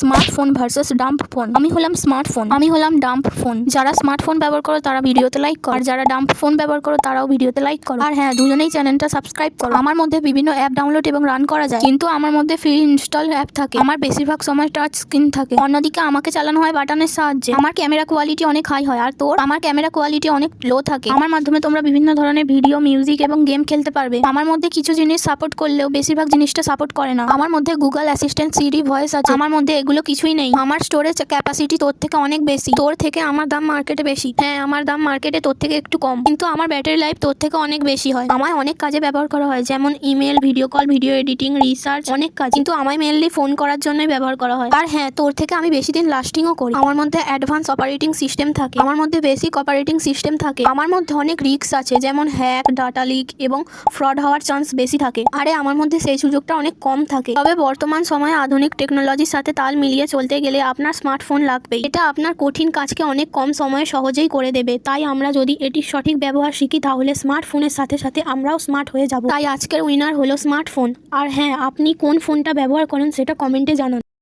Smartphone versus dump phone আমি হলাম smartphone. আমি হলাম ডাম্প ফোন যারা স্মার্টফোন ব্যবহার করো, তারা ভিডিওতে লাইক করো। আর যারা ডাম্প ফোন ব্যবহার করো, তারাও ভিডিওতে লাইক করো। আর হ্যাঁ দুজনেই চ্যানেলটা সাবস্ক্রাইব করো। আমার মধ্যে বিভিন্ন অ্যাপ ডাউনলোড এবং রান করা যায়। কিন্তু আমার মধ্যে ফ্রি ইনস্টল অ্যাপ থাকে। আমার বেশিরভাগ সময় টাচ স্ক্রিন থাকে। অন্যদিকে আমাকে চালানো হয় বাটনের সাহায্যে। আমার ক্যামেরা কোয়ালিটি অনেক হাই হয়। আর তোর? আমার ক্যামেরা কোয়ালিটি অনেক লো থাকে। আমার মাধ্যমে তোমরা বিভিন্ন ধরনের ভিডিও মিউজিক এবং গেম খেলতে পারবে। আমার মধ্যে কিছু জিনিস সাপোর্ট করলেও বেশিরভাগ জিনিসটা সাপোর্ট করে না। আমার মধ্যে গুগল অ্যাসিস্ট্যান্ট সিডি ভয়েস আছে। আমার মধ্যে এগুলো কিছুই নেই। আমার স্টোরেজ ক্যাপাসিটি তোর থেকে অনেক বেশি। তোর থেকে আমার দাম মার্কেটে বেশি। হ্যাঁ আমার দাম মার্কেটে তোর থেকে একটু কম। কিন্তু আমার ব্যাটারি লাইফ তোর থেকে অনেক বেশি হয়। আমায় অনেক কাজে ব্যবহার করা হয়। যেমন email, video call, video editing, research, অনেক কাজ। কিন্তু আমায় মেনলি ফোন করার জন্যই ব্যবহার করা হয়। আর হ্যাঁ তোর থেকে আমি বেশি দিন লাস্টিংও করি। আমার মধ্যে অ্যাডভান্স অপারেটিং সিস্টেম থাকে। আমার মধ্যে বেসিক অপারেটিং সিস্টেম থাকে। আমার মধ্যে অনেক রিস্ক আছে। যেমন হ্যাক, ডাটা লিক এবং ফ্রড হওয়ার চান্স বেশি থাকে। আরে, আমার মধ্যে সেই সুযোগটা অনেক কম থাকে। তবে বর্তমান সময়ে আধুনিক টেকনোলজির সাথে তাল মিলিয়ে চলতে গেলে আপনার স্মার্টফোন লাগবে। এটা আপনার কঠিন কাজকে অনেক কম সময়ে সহজেই করে দেবে। তাই আমরা যদি এটির সঠিক ব্যবহার শিখি, তাহলে স্মার্টফোনের সাথে সাথে আমরাও স্মার্ট হয়ে যাব। তাই আজকের উইনার হলো স্মার্টফোন আর হ্যাঁ আপনি কোন ফোনটা ব্যবহার করেন সেটা কমেন্টে জানান।